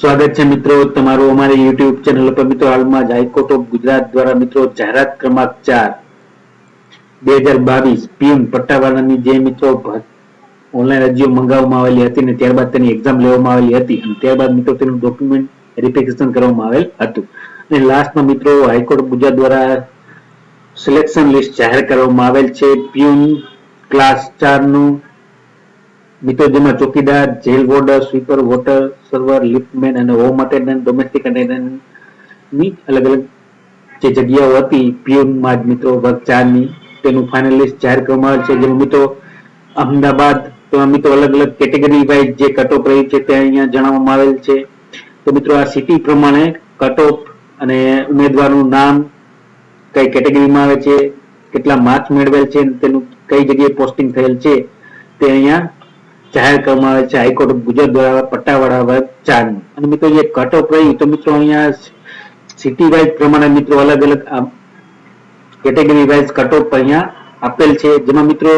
સ્વાગત છે મિત્રો તમારું અમારી યુટ્યુબ ચેનલ પર. મિત્રો, હાલમાં હાઈકોર્ટ ઓફ ગુજરાત દ્વારા મિત્રો જાહેરાત ક્રમાંક ચાર, બે હજાર બાવીસ પીએમ પટ્ટાવાળાની જે મિત્રો ઓનલાઈન અરજીઓ મંગાવવામાં આવેલી હતી અને ત્યારબાદ તેની એક્ઝામ લેવામાં આવેલી હતી અને ત્યારબાદ મિત્રો તેનું ડોક્યુમેન્ટ વેરિફિકેશન કરવામાં આવેલ હતું. અને લાસ્ટમાં મિત્રો હાઈકોર્ટ ગુજરાત દ્વારા સિલેક્શન લિસ્ટ જાહેર કરવામાં આવેલ છે. પીએમ ક્લાસ ચારનું મિત્રો જેમાં ચોકીદાર, jail warder, sweeper water server, liftman અને હોમ અટેન્ડન્ટ, ડોમેસ્ટિક અટેન્ડન્ટની અલગ અલગ જે જગ્યાઓ હતી પીએમમાં જ મિત્રો વર્ગ ચારની તેનું ફાઇનલ લિસ્ટ જાહેર કરવામાં આવે છે. જેમાં મિત્રો અમદાવાદ તો મિત્રો અલગ અલગ કેટેગરી વાઇઝ જે કટઓફ રહી છે તે અહીંયા જણાવવામાં આવેલ છે. તો મિત્રો આ સિટી પ્રમાણે કટઓફ અને ઉમેદવારનું નામ કઈ કેટેગરીમાં આવે છે, કેટલા માર્ક્સ મેળવેલ છે તેનું કઈ જગ્યાએ પોસ્ટિંગ થયેલ છે તે અહીંયા જાહેર કરવામાં આવે છે, હાઈકોર્ટ ગુજરાત દ્વારા પટ્ટાવાળા વર્ગ ચાર અને મિત્રો જે કટ ઓફ રહી. તો મિત્રો, અહીંયા સિટી વાઇઝ પ્રમાણે મિત્રો, અલગ અલગ કેટેગરી વાઇઝ કટ ઓફ અહીંયા આપેલ છે. જેમાં મિત્રો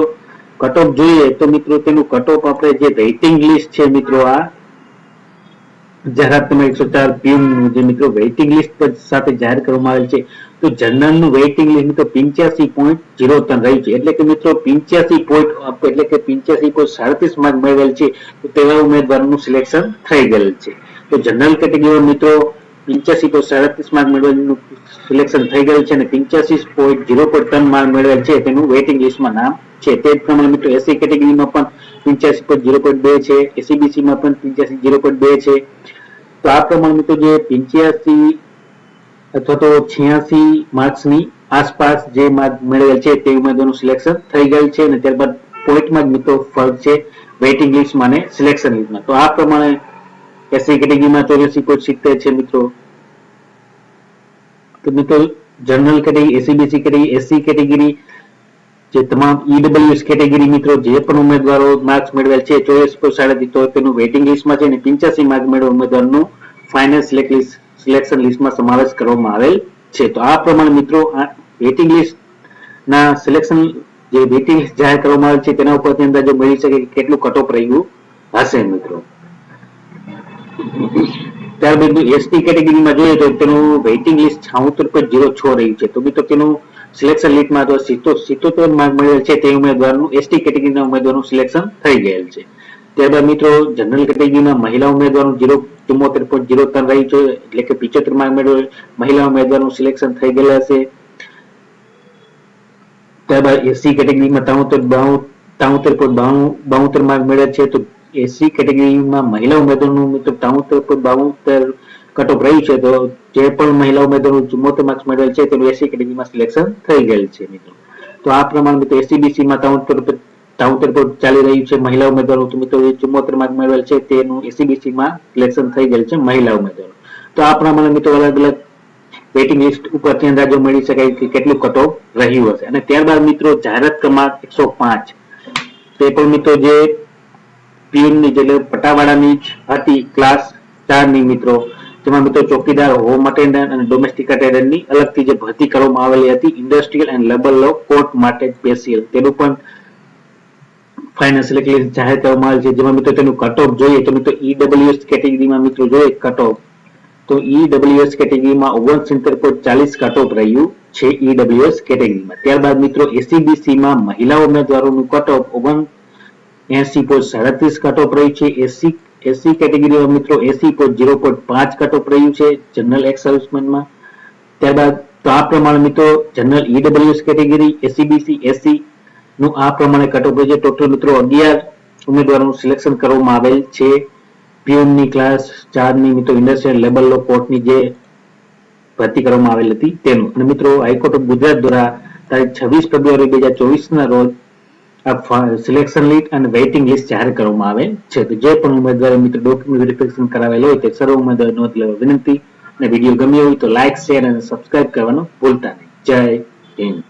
કટ ઓફ જોઈએ તો મિત્રો, તેનું કટ ઓફ આપણે જે રેટિંગ લિસ્ટ છે મિત્રો, આ જાહેરાત નંબર એકસો ચાર પીએમ જે મિત્રો વેઇટિંગ લિસ્ટ સાથે જાહેર કરવામાં આવેલ છે, તો જનરલનું વેઇટિંગ લિસ્ટ મિત્રો પિંચ્યાસી પોઈન્ટ જીરો ત્રણ રહ્યું છે. એટલે કે મિત્રો પિંચ્યાસી પોઈન્ટ એટલે કે પિંચ્યાસી પોઈન્ટ સાડત્રીસ માર્ક મેળવેલ છે, તો તેવા ઉમેદવારનું સિલેક્શન થઈ ગયેલ છે. તો જનરલ કેટેગરીમાં મિત્રો પિંચ્યાસી પોઈન્ટ સાડત્રીસ માર્ક મેળવેલનું સિલેક્શન થઈ ગયેલ છે અને પિંચ્યાસી પોઈન્ટ જીરો પોઈન્ટ ત્રણ માર્ક મેળવેલ છે, તેનું વેઇટિંગ લિસ્ટમાં નામ છે. તે પ્રમાણે મિત્રો એસી કેટેગરીમાં પણ પિંચ્યાસી પોઈન્ટ ઝીરો પોઈન્ટ બે છે. એસીબીસી માં પણ પિંચ્યાસી ઝીરો પોઈન્ટ બે છે. તો આ પ્રમાણે મિત્રો જે પિંચ્યાસી અથવા તો છ્યાસી માર્ક્સની આસપાસ જે માર્ક મેળવેલ છે તે ઉમેદવારનું સિલેક્શન થઈ ગયેલ છે અને ત્યારબાદ પોઈન્ટમાં જ મિત્રો ફરક છે વેઇટિંગ લિસ્ટમાં અને સિલેક્શન લિસ્ટમાં તો આ પ્રમાણે એસસી કેટેગરીમાં ચોર્યાસી પોઈન્ટ સિત્તેર છે મિત્રો. તો મિત્રો general category SEBC category SC category જે તમામ ઈડબ્લ્યુએસ કેટેગરી મિત્રો જે પણ ઉમેદવારો માર્ક્સ મેળવેલ છે, ચોવીસ પર સાડા તો તેનું વેઇટિંગ લિસ્ટમાં છે અને પિંચ્યાસી માર્ક મેળવેલ ઉમેદવારનું ફાઇનલ સિલેક્શન લિસ્ટમાં સમાવેશ કરવામાં આવેલ છે. તો આ પ્રમાણે મિત્રો વેઇટિંગ લિસ્ટ ના સિલેક્શન જે વેઇટિંગ લિસ્ટ જાહેર કરવામાં આવેલ છે, તેના ઉપરથી અંદાજો મળી શકે કે કેટલું કટઓફ રહ્યું હશે મિત્રો. ત્યારબાદ એસટી કેટેગરીમાં જોઈએ તો તેનું વેઇટિંગ લિસ્ટ છાઉતર પર જીરો છ રહ્યું છે. તો મિત્રો તેનું સિલેક્શન લિસ્ટમાં તો સિત્તોતેર માર્ક મળેલ છે તે ઉમેદવારનું એસટી કેટેગરીના ઉમેદવારનું સિલેક્શન થઈ ગયેલ છે. ત્યારબાદ મિત્રો જનરલ કેટેગરીમાં મહિલા ઉમેદવારનું જીરો ચુમ્મોતેર પોઈન્ટ જીરો ત્રણ રહ્યું છે, એટલે કે પિચોતેર માર્ક મેળવેલ મહિલા ઉમેદવારનું સિલેક્શન થઈ ગયેલા છે. ત્યારબાદ એસી કેટેગરીમાં ત્રાણુતેર ત્રાણુતેર પોઈન્ટ બાણું બાવતેર માર્ક મેળવેલ છે. તો એસી કેટેગરીમાં મહિલા ઉમેદવારનું, મિત્રો ત્રાણુતેર પોઈન્ટ કટઓફ રહ્યું છે, તો જે પણ મહિલા ઉમેદવારો ચુમ્મોતેર માર્ક્સ મેળવેલ છે, તેનું એસી કેટેગરીમાં સિલેક્શન થઈ ગયેલ છે, મિત્રો. તો આ પ્રમાણે મિત્રો એસીબીસી માં તાઉતર પોઈન્ટ ચાલી રહ્યું છે મહિલા ઉમેદવારો મિત્રો જે ચુમ્મોતેર માર્ક મેળવેલ છે, તેનું એસીબીસી માં સિલેક્શન થઈ ગયેલ છે મહિલા ઉમેદવારો તો આ પ્રમાણે મિત્રો અલગ અલગ વેઇટિંગ લિસ્ટ ઉપરથી અંદાજો મળી શકાય કે કેટલું કટઓફ રહ્યું હશે. અને ત્યારબાદ મિત્રો, જાહેરાત ક્રમાંક એકસો પાંચ. તે પણ મિત્રો જે પીએમની, જે પટાવાળાની હતી ક્લાસ ચારની મિત્રો જેમાં મિત્રો ચોકીદાર હોમ અટેન્ડન્ટ અને ડોમેસ્ટિક અટેન્ડન્ટની અલગથી જે ભરતી કરવામાં આવેલી હતી industrial and labour law court માટે સ્પેશિયલ તેનું પણ ફાઇનાન્શિયલ લિસ્ટ જાહેર કરવામાં આવેલ છે. જેમાં મિત્રો તેનું કટ ઓફ જોઈએ તો મિત્રો ઈડબ્લ્યુએસ કેટેગરીમાં મિત્રો જોઈએ કટ ઓફ તો ઈડબ્લ્યુએસ કેટેગરીમાં ઓગણસિત્તેર પોઈન્ટ ચાલીસ કટ ઓફ રહ્યું છે ઈડબ્લ્યુએસ કેટેગરીમાં ત્યારબાદ મિત્રો એસીબીસી માં મહિલા ઉમેદવારોનું કટ ઓફ ઓગણ એસી પોઈન્ટ સાડત્રીસ કટ ઓફ રહ્યું છે. એસી એસી કેટેગરીમાં મિત્રો, એસી પોઈન્ટ ઝીરો પોઈન્ટ પાંચ કટ ઓફ રહ્યું છે જનરલ એક્સ સર્વિસમેનમાં ત્યારબાદ તો આ પ્રમાણે મિત્રો general EWS category SEBC SC નું આ પ્રમાણે કટ ઓફ છે. ટોટલ મિત્રો અગિયાર ઉમેદવારોનું સિલેક્શન કરવામાં આવેલ છે. પીએમની ક્લાસ ચારની મિત્રો ઇન્ડસ્ટ્રીયલ લેબર લો કોર્ટની જે ભરતી કરવામાં આવેલ હતી તેનું. અને મિત્રો હાઈકોર્ટ ઓફ ગુજરાત દ્વારા તારીખ છવ્વીસ ફેબ્રુઆરી બે હજાર ચોવીસના રોજ સિલેક્શન લિસ્ટ અને વેઇટિંગ લિસ્ટ જાહેર કરવામાં આવે છે. તો જે પણ ઉમેદવારે મિત્રો ડોક્યુમેન્ટ વેરિફિકેશન કરાવેલ હોય તે સર્વ ઉમેદવાર નોંધ લેવા વિનંતી. અને વીડિયો ગમ્યો હોય તો લાઇક શેર અને સબસ્ક્રાઇબ કરવાનું ભૂલતા નહીં. જય હિન્દ.